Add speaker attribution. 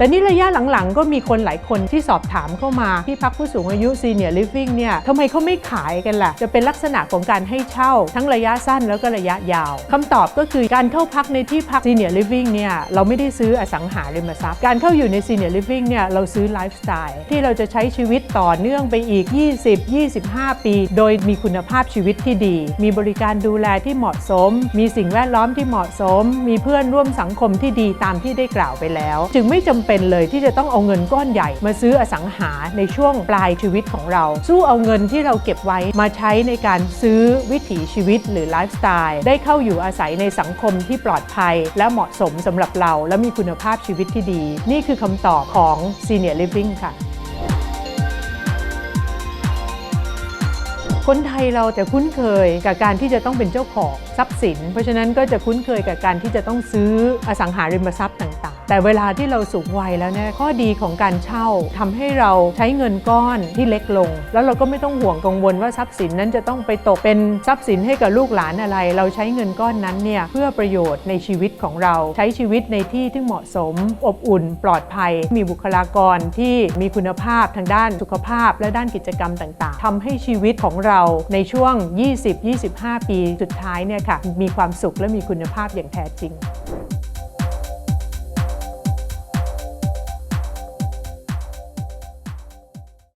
Speaker 1: แต่นี่ระยะหลังๆ ก็มีคนหลายคนที่สอบถามเข้ามาที่พักผู้สูงอายุ Senior Living เนี่ยทำไมเขาไม่ขายกันล่ะ จะเป็นลักษณะของการให้เช่า ทั้งระยะสั้นแล้วก็ระยะยาวคำตอบก็คือการเข้าพักในที่พัก Senior Living เนี่ยเราไม่ได้ซื้ออสังหาริมทรัพย์การเข้าอยู่ใน Senior Living เนี่ยเราซื้อไลฟ์สไตล์ที่เราจะใช้ชีวิตต่อเนื่องไปอีก 20-25 ปี โดยมีคุณภาพชีวิตที่ดี มีบริการดูแลที่เหมาะสม มีสิ่งแวดล้อมที่เหมาะสม มีเพื่อนร่วมสังคมที่ดีตามที่ได้กล่าวไปแล้ว จึงไม่จำเป็นเลยที่จะต้องเอาเงินก้อนใหญ่ มาซื้ออสังหาในช่วงปลายชีวิตของเรา สู้เอาเงินที่เราเก็บไว้มาใช้ในการซื้อวิถีชีวิตหรือไลฟ์สไตล์ได้เข้าอยู่อาศัยในสังคมที่ปลอดภัย และเหมาะสมสำหรับเรา และมีคุณภาพชีวิตที่ดี นี่คือคำตอบของ Senior Living ค่ะคนไทยเราจะคุ้นเคยกับการที่จะต้องเป็นเจ้าของทรัพย์สิน เพราะฉะนั้นก็จะคุ้นเคยกับการที่จะต้องซื้ออสังหาริมทรัพย์ต่าง แต่เวลาที่เราสูงวัยแล้วเนี่ยข้อดีของการเช่าทำให้เราใช้เงินก้อนที่เล็กลง แล้วเราก็ไม่ต้องห่วงกังวลว่าทรัพย์สินนั้นจะต้องไปตกเป็นทรัพย์สินให้กับลูกหลานอะไร เราใช้เงินก้อนนั้นเนี่ยเพื่อประโยชน์ในชีวิตของเราใช้ชีวิตในที่ที่เหมาะสม อบอุ่น ปลอดภัย มีบุคลากรที่มีคุณภาพทางด้านสุขภาพ และด้านกิจกรรมต่าง ๆทำให้ชีวิตของเราในช่วง 20-25 ปีสุดท้ายเนี่ยค่ะมีความสุขและมีคุณภาพอย่างแท้จริง